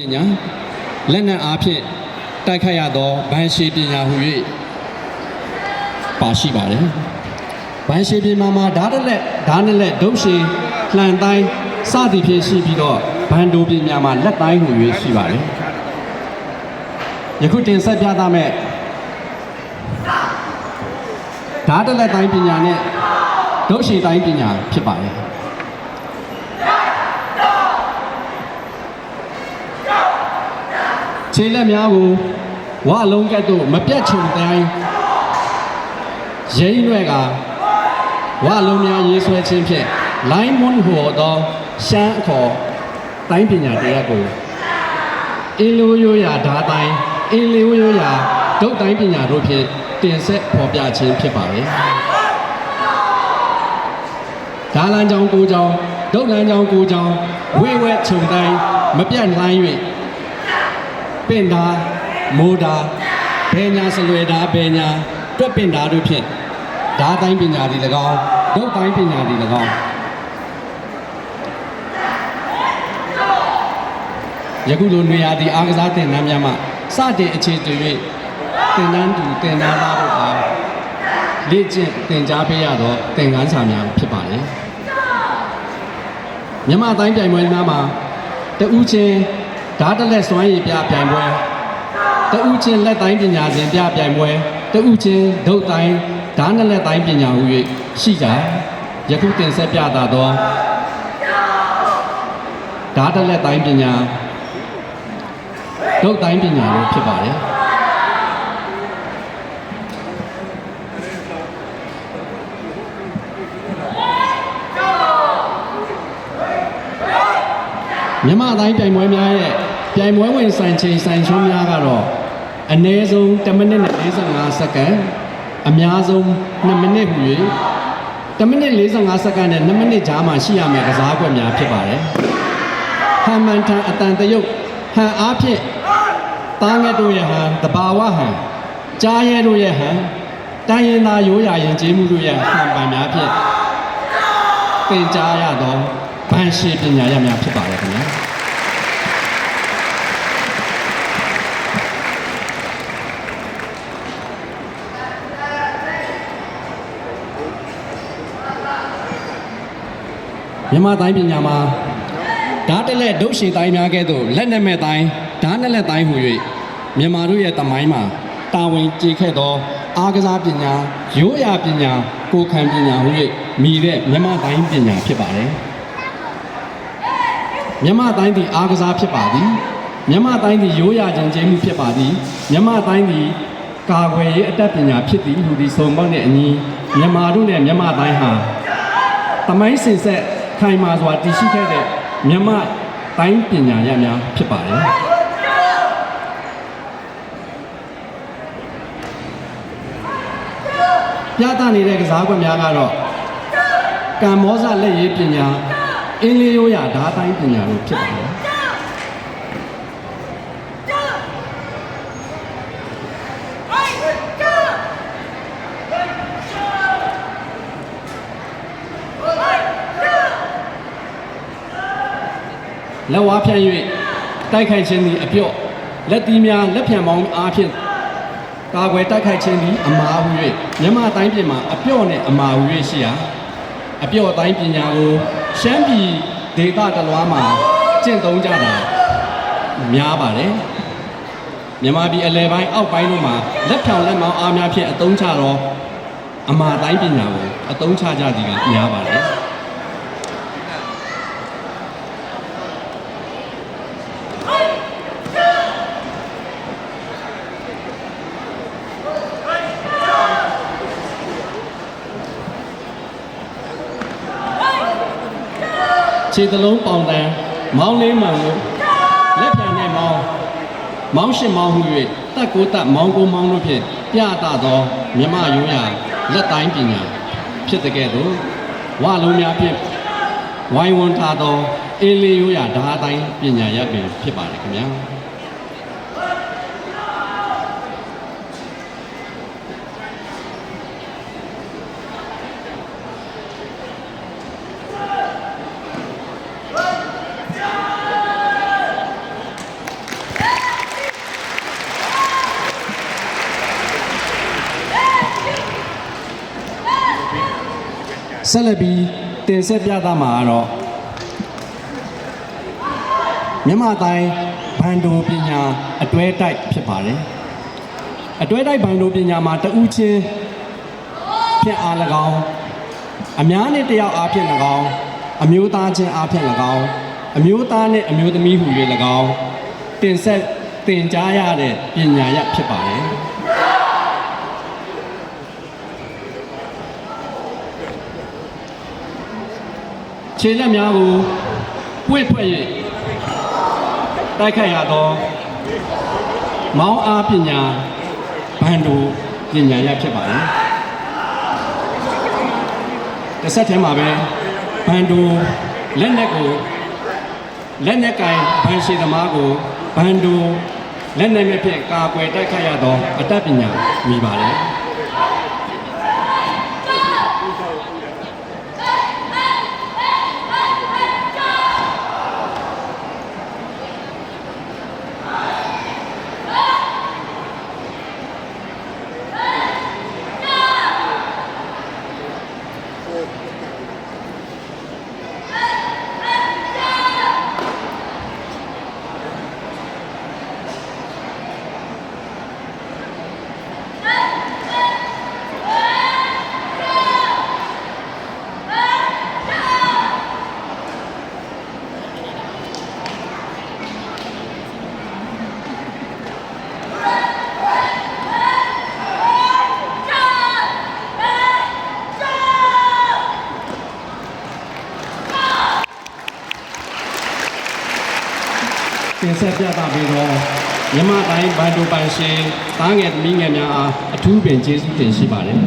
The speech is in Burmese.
ပညာလက်နက်အားဖြင့်တိုက်ခတ်ရသောဗန်ရှိပညာဟူ၍ပါရှိပါတယ်။ဗန်ရှိပညာမှာဓာတ်တစ်လက်ဓာတ်နှစ်လက်ဒုတ်ရှိလှန်တိုင်းစသည်ဖြင့်ရှိပြီးတော့ဗန်ဒိုပညာမှာလက်တိုင်းဟူ၍ရှိပါတယ်။ယခုတင်ဆက်ပြသမယ့်ဓာတ်တစ်လက်တိုင်းပညာနဲ့ဒုတ်ရှိတိုင်းပညာဖြစ်ပါတယ်။ ခြေလက်များကိုဝအလုံးကဲ့သို့မပြတ်ချုံတိုင်းရိမ့်ရွက်ကဝအလုံးများရေးဆွဲခြင်းဖြင့် line moon ဟောသောရှမ်းအခေါ်တိုင်းပညာတရားကိုအင်းလိုရိုးရာဓာတိုင်းအင်းလိုရိုးရာဒုတ်တိုင်းပညာတို့ဖြင့်တင်ဆက်ဖော်ပြခြင်းဖြစ်ပါလေဓာလန်ကြောင့်ကိုကြောင့်ဒုတ်လန်ကြောင့်ကိုကြောင့်ဝိဝဲချုံတိုင်းမပြတ်လှမ်း၍ ပင့်တာမိုးတာဘယ်ညာဆလွယ်တာဘယ်ညာတွက်ပင့်တာတို့ဖြင့်ဓာတိုင်းပညာဒီ၎င်းဒုတ်တိုင်းပညာဒီ၎င်းယခုလိုနေရာဒီအားကစားတင်နန်းများမှစတင်အခြေတည်၍တင်နန်းသူတင်နန်းသားတို့အားလေ့ကျင့်သင်ကြားပေးရသောသင်ခန်းစာများဖြစ်ပါလေမြမတိုင်းပြိုင်ပွဲများမှာတဦးချင်း ဓာတ်တစ်လက်စွမ်းရည်ပြပြိုင်ပွဲတဦးချင်းလက်တိုင်းပညာစဉ်ပြပြိုင်ပွဲတဦးချင်းဒုတ်တိုင်းဓာတ်နှစ်လက်တိုင်းပညာဟူ၍ရှိကြယခုတင်ဆက်ပြတာသောဓာတ်တစ်လက်တိုင်းပညာဒုတ်တိုင်းပညာလို့ဖြစ်ပါတယ်မြမတိုင်းပြိုင်ပွဲများရဲ့ ပြိုင်ပွဲဝင်ဆိုင်ချိန်ဆိုင်ချုံးများကတော့အနည်းဆုံး10မိနစ်နဲ့45စက္ကန့်အများဆုံး2မိနစ်ဟူ၍10မိနစ်45စက္ကန့်နဲ့2မိနစ်ကြားမှာရှိရမယ့်ကစားကွက်များဖြစ်ပါတယ်ဟန်မန်ထန်အတန်တရုပ်ဟန်အားဖြင့်တားငက်တို့ရဲ့ဟန်တဘာဝဟန်ကြားရဲတို့ရဲ့ဟန်တိုင်းရင်သားရိုးရာရင်ကျေးမှုတို့ရဲ့ဟန်ပန်များဖြင့်သင်ကြားရသောဗန်ရှိပညာရများဖြစ်ပါတယ်ခင်ဗျာ မြန်မာတိုင်းပညာမှာဓာတ်တစ်လက်ဒုတ်ရှင်တိုင်းများကဲ့သို့လက်နဲ့မဲ့တိုင်းဓာတ်နှစ်လက်တိုင်းဟူ၍မြန်မာတို့ရဲ့တမိုင်းမှာတာဝန်ကျေခဲ့သော အားကစားပညာရိုးရာပညာကိုယ်ခံပညာဟူ၍မိတဲ့မြန်မာတိုင်းပညာဖြစ်ပါတယ်မြန်မာတိုင်းသည်အားကစားဖြစ်ပါသည်မြန်မာတိုင်းသည်ရိုးရာကြံကျဲမှုဖြစ်ပါသည်မြန်မာတိုင်းသည်ကာကွယ်ရေးအတတ်ပညာဖြစ်သည်ဟူသည်ဆုံးပေါက်နှင့်အညီမြန်မာတို့နဲ့မြန်မာတိုင်းဟာတမိုင်းစင်ဆက် ခိုင်မာစွာတည်ရှိခဲ့တဲ့မြမတိုင်းပညာရများဖြစ်ပါတယ်ပြသနေတဲ့ကစားကွက်များကတော့ကမ္ဘောဇလက်ရေးပညာအင်းလေးရိုးရာဓာတ်တိုင်းပညာတို့ဖြစ်ပါတယ် လက်ဝါးဖြန့်၍တိုက်ခိုက်ခြင်းသည်အပြော့လက်သီးများလက်ဖြံပေါင်းအားဖြင့်ကာကွယ်တိုက်ခိုက်ခြင်းသည်အမားဟု၍မြမတိုင်းပြည်မှာအပြော့နဲ့အမားဟု၍ရှိရာအပြော့တိုင်းပညာကိုရှမ်းပြည်ဒေသတလွားမှာကျင့်သုံးကြတာများပါတယ်မြန်မာပြည်အလဲပိုင်းအောက်ပိုင်းတို့မှာလက်ဖြောင်လက်မောင်းအားများဖြင့်အသုံးချတော့အမာတိုင်းပညာကိုအသုံးချကြသည်ကများပါတယ် ခြေသလုံးပေါင်တန်းမောင်းလေးမှန်ကိုလက်ပြန်နဲ့မောင်းမောင်းရှစ်မောင်းဟု၍တက်ကိုတက်မောင်းကိုမောင်းတို့ဖြင့်ပြသသောမြမရိုးရာလက်တိုင်းပညာဖြစ်တဲ့ကဲ့သို့ဝလုံးများဖြင့်ဝိုင်းဝန်းထားသောအေးလေးရိုးရာဓာတ်တိုင်းပညာရပ်ပင်ဖြစ်ပါတယ်ခင်ဗျာ ဆက်လက်ပြီးတင်ဆက်ပြသမှာကတော့မြန်မာတိုင်းဘန်ဒိုပညာအတွဲတိုက်ဖြစ်ပါတယ်အတွဲတိုက်ဘန်ဒိုပညာမှာတဦးချင်းဖြင့်အား၎င်းအများနဲ့တယောက်အားဖြင့်၎င်းအမျိုးသားချင်းအားဖြင့်၎င်းအမျိုးသားနဲ့အမျိုးသမီးဟူ၍၎င်းတင်ဆက်တင်ကြားရတဲ့ပညာရပ်ဖြစ်ပါတယ် ခြေလက်များကိုပွင့်ထွက်၍တိုက်ခိုက်ရသောမောင်းအားပညာဘန်ဒိုပညာရဖြစ်ပါတယ်တစ်ဆက်တည်းမှာပဲဘန်ဒိုလက်နက်ကိုလက်နက်ကင်ဘန်ရှိသမားကိုဘန်ဒိုလက်နက်မဲ့ဖြင့်ကာကွယ်တိုက်ခိုက်ရသောအတတ်ပညာမိပါတယ် တင်ဆက်ပြသပေးတော့မြမတိုင်းဘန်ဒိုပိုင်ရှင်တားငယ်သမီးငယ်များအားအထူးပင်ကျေးဇူးတင်ရှိပါတယ်